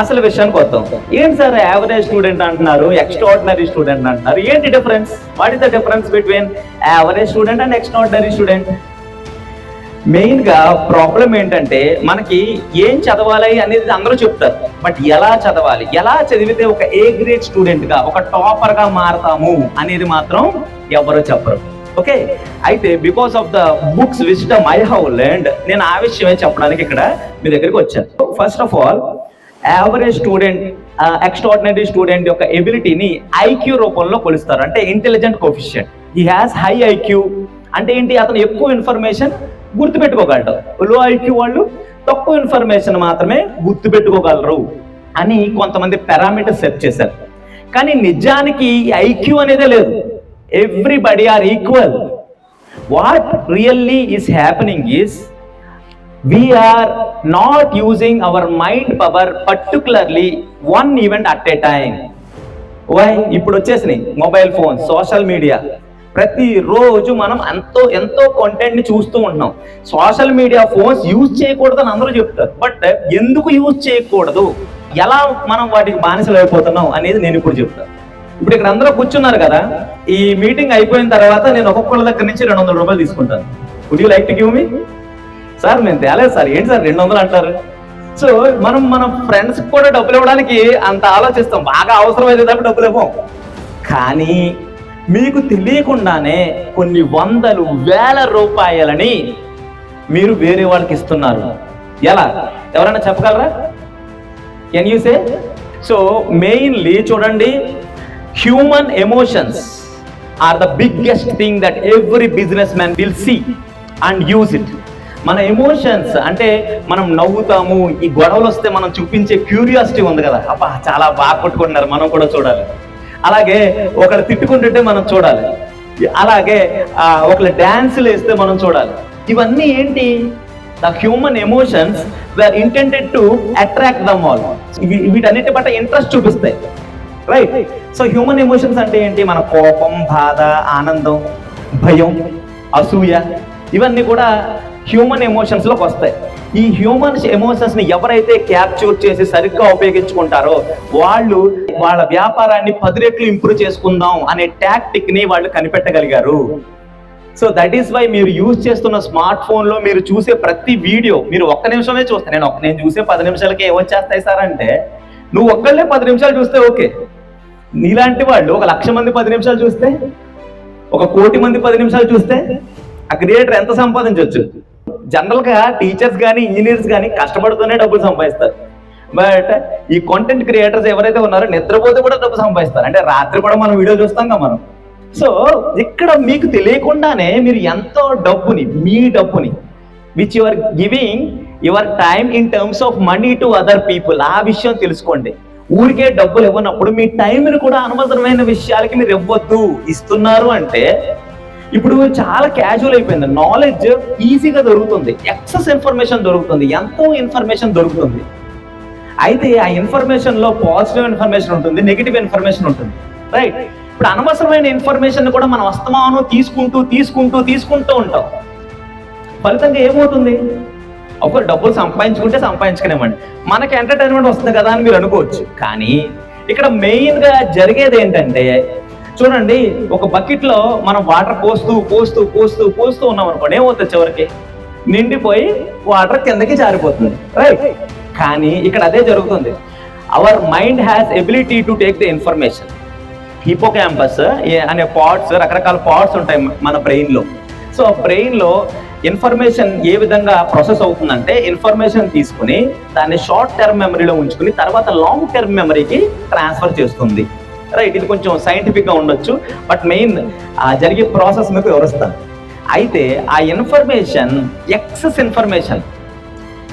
అసలు విషయానికి వద్దాం ఏంటి సార్ యావరేజ్ స్టూడెంట్ అంటున్నారు? ఎక్స్ట్రాడినరీ స్టూడెంట్ అంటున్నారు. ఏంటి difference what is the difference between average student and extraordinary student మెయిన్గా ప్రాబ్లం ఏంటంటే మనకి ఏం చదవాలి అనేది అందరూ చెప్తారు. బట్ ఎలా చదవాలి? ఎలా చదివితే ఒక ఏ గ్రేడ్ స్టూడెంట్గా ఒక టాపర్గా మారతాము అనేది మాత్రం ఎవరు చెప్పరు. ఓకే అయితే because of the books wisdom my how land నేను ఆ విషయమే చెప్పడానికి ఇక్కడ మీ దగ్గరికి వచ్చాను. First of all average student extraordinary student యొక్క ఎబిలిటీని ఐక్యూ రూపంలో కొలుస్తారు. అంటే intelligent coefficient he has high IQ అంటే ఏంటి? అతను ఎక్కువ ఇన్ఫర్మేషన్ గుర్తుపెట్టుకోగలడు. లో ఐక్యూ వాళ్ళు తక్కువ ఇన్ఫర్మేషన్ మాత్రమే గుర్తుపెట్టుకోగలరు అని కొంతమంది పారామీటర్ సెట్ చేశారు. కానీ నిజానికి ఐక్యూ అనేదే లేదు. Everybody are equal what really is happening is we are not using our mind power particularly one event at a time why ఇప్పుడు వచ్చేసినాయి మొబైల్ ఫోన్ సోషల్ మీడియా ప్రతిరోజు మనం ఎంతో ఎంతో కంటెంట్ని చూస్తూ ఉంటున్నాం. సోషల్ మీడియా ఫోన్స్ యూజ్ చేయకూడదని అందరూ చెప్తారు. బట్ ఎందుకు యూజ్ చేయకూడదు? ఎలా మనం వాటికి బానిసలు అయిపోతున్నాం అనేది నేను ఇప్పుడు చెప్తాను. ఇప్పుడు ఇక్కడ అందరూ కూర్చున్నారు కదా? ఈ మీటింగ్ అయిపోయిన తర్వాత నేను ఒక్కొక్కళ్ళ దగ్గర నుంచి రెండు వందల రూపాయలు తీసుకుంటాను. Would you like to give me sir మేము తేలేదు సార్. ఏంటి సార్ రెండు వందలు అంటారు సో మనం మన ఫ్రెండ్స్ కూడా డబ్బులు ఇవ్వడానికి అంత ఆలోచిస్తాం. బాగా అవసరమైతే తప్ప డబ్బులు ఇవ్వం. కానీ మీకు తెలియకుండానే కొన్ని వందలు వేల రూపాయలని మీరు వేరే వాళ్ళకి ఇస్తున్నారు. ఎలా? ఎవరైనా చెప్పగలరా? Can you say so mainly చూడండి human emotions are the biggest thing that every business man will see and use it మన ఎమోషన్స్ అంటే మనం నవ్వుతాము ఈ గొడవలు వస్తే మనం చూపించే క్యూరియాసిటీ ఉంది కదా. అబ్బా చాలా బాగా కొట్టుకుంటున్నారు మనం కూడా చూడాలి. అలాగే ఒకరు తిట్టుకుంటుంటే మనం చూడాలి. అలాగే ఒకరు డ్యాన్సులు వేస్తే మనం చూడాలి. ఇవన్నీ ఏంటి? The human emotions were intended to attract them all వీటన్నిటి పట్ల ఇంట్రెస్ట్ చూపిస్తాయి. రైట్ సో హ్యూమన్ ఎమోషన్స్ అంటే ఏంటి? మన కోపం బాధ ఆనందం భయం అసూయ ఇవన్నీ కూడా హ్యూమన్ ఎమోషన్స్లోకి వస్తాయి. ఈ హ్యూమన్ ఎమోషన్స్ని ఎవరైతే క్యాప్చర్ చేసి సరిగ్గా ఉపయోగించుకుంటారో వాళ్ళు వాళ్ళ వ్యాపారాన్ని పది రెట్లు ఇంప్రూవ్ చేసుకుందాం అనే టాక్టిక్ని వాళ్ళు కనిపెట్టగలిగారు. సో దట్ ఈస్ వై మీరు యూజ్ చేస్తున్న స్మార్ట్ ఫోన్లో మీరు చూసే ప్రతి వీడియో మీరు ఒక్క నిమిషమే చూస్తే నేను ఒక్క నేను చూసే పది నిమిషాలకే ఏమొచ్చేస్తాయి సార్ అంటే నువ్వు ఒక్కళ్ళే పది నిమిషాలు చూస్తే ఓకే. నీలాంటి వాళ్ళు ఒక లక్ష మంది పది నిమిషాలు చూస్తే ఒక కోటి మంది పది నిమిషాలు చూస్తే ఆ క్రియేటర్ ఎంత సంపాదించవచ్చు జనరల్గా టీచర్స్ కానీ ఇంజనీర్స్ కానీ కష్టపడుతూనే డబ్బులు సంపాదిస్తారు. బట్ ఈ కంటెంట్ క్రియేటర్స్ ఎవరైతే ఉన్నారో నిద్రపోతే కూడా డబ్బు సంపాదిస్తారు. అంటే రాత్రి కూడా మనం వీడియో చూస్తాం కదా మనం. సో ఇక్కడ మీకు తెలియకుండానే మీరు ఎంతో డబ్బుని మీ డబ్బుని which your giving your time in terms of money to other people ఆ విషయం తెలుసుకోండి. ఊరికే డబ్బులు ఇవ్వనప్పుడు మీ టైంని కూడా అనవసరమైన విషయాలకి మీరు ఇవ్వద్దు ఇస్తున్నారు అంటే ఇప్పుడు చాలా క్యాజువల్ అయిపోయింది. నాలెడ్జ్ ఈజీగా దొరుకుతుంది. ఎక్సెస్ ఇన్ఫర్మేషన్ దొరుకుతుంది. ఎంతో ఇన్ఫర్మేషన్ దొరుకుతుంది. అయితే ఆ ఇన్ఫర్మేషన్లో పాజిటివ్ ఇన్ఫర్మేషన్ ఉంటుంది నెగిటివ్ ఇన్ఫర్మేషన్ ఉంటుంది. రైట్ ఇప్పుడు అనవసరమైన ఇన్ఫర్మేషన్ కూడా మనం అస్తమానం తీసుకుంటూ తీసుకుంటూ తీసుకుంటూ ఉంటాం. ఫలితంగా ఏమవుతుంది? ఒకరు డబ్బులు సంపాదించుకుంటే సంపాదించుకునేవ్వండి మనకి ఎంటర్టైన్మెంట్ వస్తుంది కదా అని మీరు అనుకోవచ్చు. కానీ ఇక్కడ మెయిన్గా జరిగేది ఏంటంటే చూడండి ఒక బకెట్లో మనం వాటర్ పోస్తూ పోస్తూ పోస్తూ పోస్తూ ఉన్నాం అనుకోండి ఏమవుతుంది చివరికి? నిండిపోయి వాటర్ కిందకి జారిపోతుంది రైట్ కానీ ఇక్కడ అదే జరుగుతుంది. Our mind has ability to take the information hippocampus అనే పార్ట్స్ రకరకాల పార్ట్స్ ఉంటాయి మన బ్రెయిన్లో సో బ్రెయిన్లో ఇన్ఫర్మేషన్ ఏ విధంగా ప్రాసెస్ అవుతుందంటే ఇన్ఫర్మేషన్ తీసుకుని దాన్ని షార్ట్ టర్మ్ మెమరీలో ఉంచుకుని తర్వాత లాంగ్ టర్మ్ మెమరీకి ట్రాన్స్ఫర్ చేస్తుంది. రైట్ ఇది కొంచెం సైంటిఫిక్గా ఉండొచ్చు బట్ మెయిన్ జరిగే ప్రాసెస్ మీకు వివరిస్తాను. అయితే ఆ ఇన్ఫర్మేషన్ ఎక్సెస్ ఇన్ఫర్మేషన్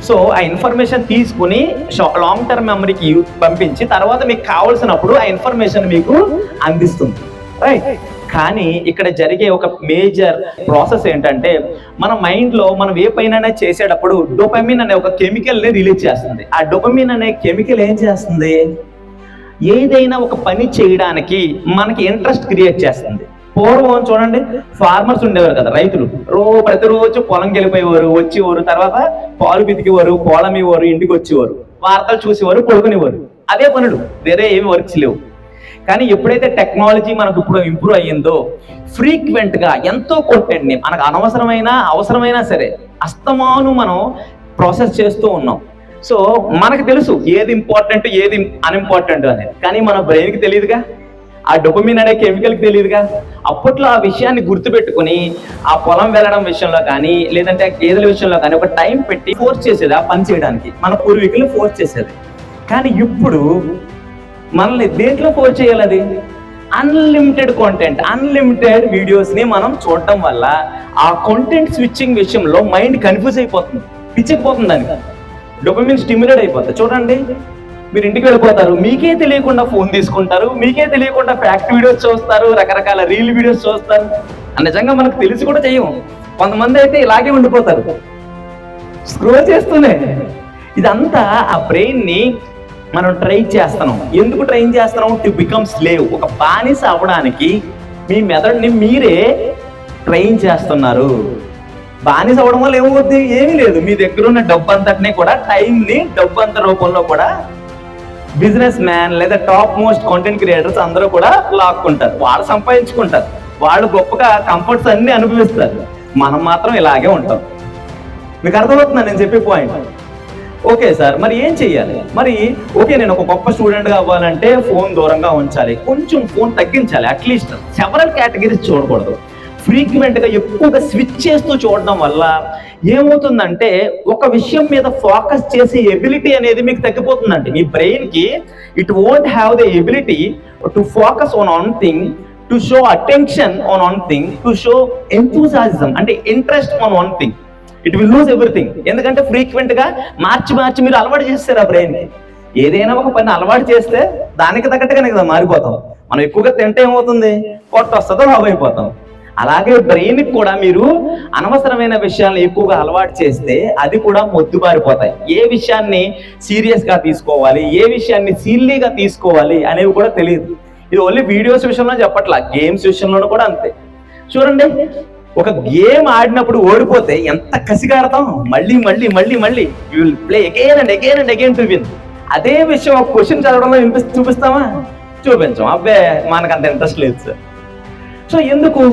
సో ఆ ఇన్ఫర్మేషన్ తీసుకుని లాంగ్ టర్మ్ మెమరీకి పంపించి తర్వాత మీకు కావాల్సినప్పుడు ఆ ఇన్ఫర్మేషన్ మీకు అందిస్తుంది. రైట్ కానీ ఇక్కడ జరిగే ఒక మేజర్ ప్రాసెస్ ఏంటంటే మన మైండ్లో మనం ఏ పైన చేసేటప్పుడు డొపమిన్ అనే ఒక కెమికల్ని రిలీజ్ చేస్తుంది. ఆ డొపమిన్ అనే కెమికల్ ఏం చేస్తుంది? ఏదైనా ఒక పని చేయడానికి మనకి ఇంట్రెస్ట్ క్రియేట్ చేస్తుంది. పూర్వం చూడండి ఫార్మర్స్ ఉండేవారు కదా రైతులు. రో ప్రతిరోజు పొలంకి వెళ్ళిపోయేవారు వచ్చేవారు తర్వాత పాలు పితికేవారు పొలం ఇవ్వరు ఇంటికి వచ్చేవారు వార్తలు చూసేవారు పడుకునేవారు. అదే పనులు వేరే ఏమి వర్క్స్ లేవు. కానీ ఎప్పుడైతే టెక్నాలజీ మనకు ఇప్పుడు ఇంప్రూవ్ అయ్యిందో ఫ్రీక్వెంట్గా ఎంతో కొట్టండి. ని మనకు అనవసరమైన అవసరమైనా సరే అస్తమాను మనం ప్రాసెస్ చేస్తూ ఉన్నాం. సో మనకు తెలుసు ఏది ఇంపార్టెంట్ ఏది అన్ఇంపార్టెంట్ అనేది. కానీ మన బ్రెయిన్కి తెలియదుగా ఆ డొపమిన్ అనే కెమికల్కి తెలియదుగా అప్పట్లో ఆ విషయాన్ని గుర్తుపెట్టుకుని ఆ పొలం వెళ్ళడం విషయంలో కానీ లేదంటే ఆ గేదెల విషయంలో కానీ ఒక టైం పెట్టి ఫోర్స్ చేసేది ఆ పని చేయడానికి. మన పూర్వీకులు ఫోర్స్ చేసేది. కానీ ఇప్పుడు మనల్ని దేంట్లో ఫోర్స్ చేయాలి అది? అన్లిమిటెడ్ కంటెంట్ అన్లిమిటెడ్ వీడియోస్ని మనం చూడటం వల్ల ఆ కంటెంట్ స్విచ్చింగ్ విషయంలో మైండ్ కన్ఫ్యూజ్ అయిపోతుంది. పిచ్చిపోతుంది దానికి. డొపమిన్ స్టిమ్యులేట్ అయిపోతుంది చూడండి మీరు ఇంటికి వెళ్ళిపోతారు మీకే తెలియకుండా ఫోన్ తీసుకుంటారు మీకే తెలియకుండా ఫ్యాక్ట్ వీడియోస్ చూస్తారు రకరకాల రీల్ వీడియోస్ చూస్తారు. ఆ నిజంగా మనకు తెలిసి కూడా చేయము కొంతమంది అయితే ఇలాగే ఉండిపోతారు. స్క్రోల్ చేస్తూనే. ఇదంతా ఆ బ్రెయిన్ని మనం ట్రైన్ చేస్తున్నాం. ఎందుకు ట్రైన్ చేస్తున్నాం? టు బికమ్ స్లేవ్ ఒక బానిస అవ్వడానికి మీ మెదడుని మీరే ట్రైన్ చేస్తున్నారు. బానిస అవ్వడం వల్ల ఏమవుద్ది? ఏమీ లేదు. మీ దగ్గర ఉన్న డబ్బు అంతటినీ కూడా టైంని డబ్బు అంత రూపంలో కూడా బిజినెస్ మ్యాన్ లేదా టాప్ మోస్ట్ కంటెంట్ క్రియేటర్స్ అందరూ కూడా లాక్కుంటారు. వాళ్ళు సంపాదించుకుంటారు. వాళ్ళు గొప్పగా కంఫర్ట్స్ అన్ని అనుభవిస్తారు. మనం మాత్రం ఇలాగే ఉంటాం. మీకు అర్థమవుతుందా నేను చెప్పే పాయింట్ ఓకే సార్ మరి ఏం చెయ్యాలి? మరి ఓకే నేను ఒక గొప్ప స్టూడెంట్గా అవ్వాలంటే ఫోన్ దూరంగా ఉంచాలి. కొంచెం ఫోన్ తగ్గించాలి అట్లీస్ట్ సెవరల్ కేటగిరీస్ చూడకూడదు. ఫ్రీక్వెంట్గా ఎక్కువగా స్విచ్ చేస్తూ చూడడం వల్ల ఏమవుతుందంటే ఒక విషయం మీద ఫోకస్ చేసే ఎబిలిటీ అనేది మీకు తగ్గిపోతుందండి. మీ బ్రెయిన్కి it won't have the ability to focus on one thing to show attention on one thing to show enthusiasm అంటే interest on one thing. It will lose everything. ఎందుకంటే ఫ్రీక్వెంట్గా మార్చి మార్చి మీరు అలవాటు చేస్తారు ఆ బ్రెయిన్. ఏదైనా ఒక పని అలవాటు చేస్తే దానికి తగ్గట్టుగానే కదా మారిపోతాం. మనం ఎక్కువగా తింటే ఏమవుతుంది? పొట్ట వస్తుందో లాభైపోతాం అయిపోతాం. అలాగే బ్రెయిన్ కూడా మీరు అనవసరమైన విషయాలను ఎక్కువగా అలవాటు చేస్తే అది కూడా మొద్దుబారిపోతాయి. ఏ విషయాన్ని సీరియస్గా తీసుకోవాలి ఏ విషయాన్ని సీల్లీగా తీసుకోవాలి అనేవి కూడా తెలియదు. ఇది ఓన్లీ వీడియోస్ విషయంలో చెప్పట్లా గేమ్స్ విషయంలోనూ కూడా అంతే. చూడండి ఒక గేమ్ ఆడినప్పుడు ఓడిపోతే ఎంత కసిగా ఆడతాం మళ్ళీ మళ్ళీ మళ్ళీ మళ్ళీ. You will play again and again and again to win అదే విషయం ఒక క్వశ్చన్ చదవడంలో వినిపి చూపిస్తామా? చూపించాం. అబ్బే మనకు అంత ఇంట్రెస్ట్ లేదు సార్ సో ఎందుకు?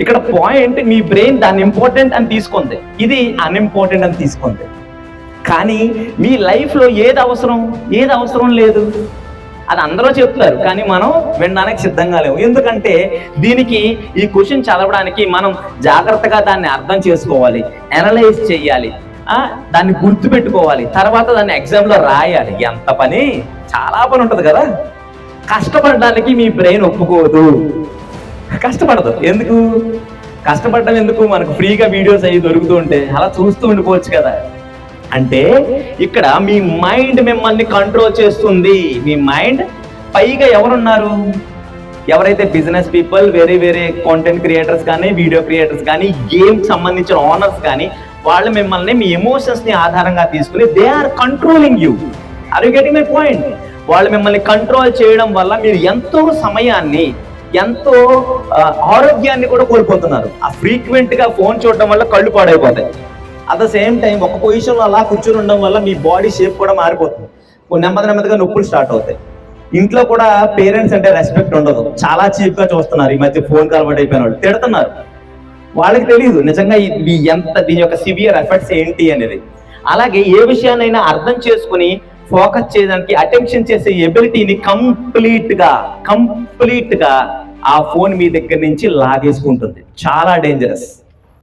ఇక్కడ పాయింట్ మీ బ్రెయిన్ దాన్ని ఇంపార్టెంట్ అని తీసుకుంది. ఇది అన్ఇంపార్టెంట్ అని తీసుకుంది. కానీ మీ లైఫ్లో ఏది అవసరం? ఏది అవసరం లేదు. అది అందరూ చెప్తారు కానీ మనం వినడానికి సిద్ధంగా లేవు ఎందుకంటే దీనికి ఈ క్వశ్చన్ చదవడానికి మనం జాగ్రత్తగా దాన్ని అర్థం చేసుకోవాలి అనలైజ్ చేయాలి దాన్ని గుర్తుపెట్టుకోవాలి తర్వాత దాన్ని ఎగ్జామ్లో రాయాలి. ఎంత పని? చాలా పని ఉంటుంది కదా. కష్టపడడానికి మీ బ్రెయిన్ ఒప్పుకోదు. కష్టపడదు. ఎందుకు? కష్టపడడం ఎందుకు? మనకు ఫ్రీగా వీడియోస్ అవి దొరుకుతూ ఉంటే అలా చూస్తూ ఉండిపోవచ్చు కదా. అంటే ఇక్కడ మీ మైండ్ మిమ్మల్ని కంట్రోల్ చేస్తుంది. మీ మైండ్ పైగా ఎవరున్నారు? ఎవరైతే బిజినెస్ పీపుల్ వేరే వేరే కంటెంట్ క్రియేటర్స్ కానీ వీడియో క్రియేటర్స్ కానీ గేమ్కి సంబంధించిన ఓనర్స్ కానీ వాళ్ళు మిమ్మల్ని మీ ఎమోషన్స్ని ఆధారంగా తీసుకుని they are controlling you are you getting my point వాళ్ళు మిమ్మల్ని కంట్రోల్ చేయడం వల్ల మీరు ఎంతో సమయాన్ని ఎంతో ఆరోగ్యాన్ని కూడా కోల్పోతున్నారు. ఆ ఫ్రీక్వెంట్గా ఫోన్ చూడడం వల్ల కళ్ళు పాడైపోతాయి. అట్ ద సేమ్ టైం ఒక పొజిషన్లో అలా కూర్చొని ఉండడం వల్ల మీ బాడీ షేప్ కూడా మారిపోతుంది. నెమ్మది నెమ్మదిగా నొప్పులు స్టార్ట్ అవుతాయి. ఇంట్లో కూడా పేరెంట్స్ అంటే రెస్పెక్ట్ ఉండదు. చాలా చీప్గా చూస్తున్నారు. ఈ మధ్య ఫోన్ అలవాటు అయిపోయిన వాళ్ళు. తిడుతున్నారు. వాళ్ళకి తెలియదు నిజంగా ఎంత దీని యొక్క సివియర్ ఎఫెక్ట్స్ ఏంటి అనేది. అలాగే ఏ విషయాన్నైనా అర్థం చేసుకుని ఫోకస్ చేయడానికి అటెన్షన్ చేసే ఎబిలిటీని కంప్లీట్గా కంప్లీట్గా ఆ ఫోన్ మీ దగ్గర నుంచి లాగేసుకుంటుంది. చాలా డేంజరస్.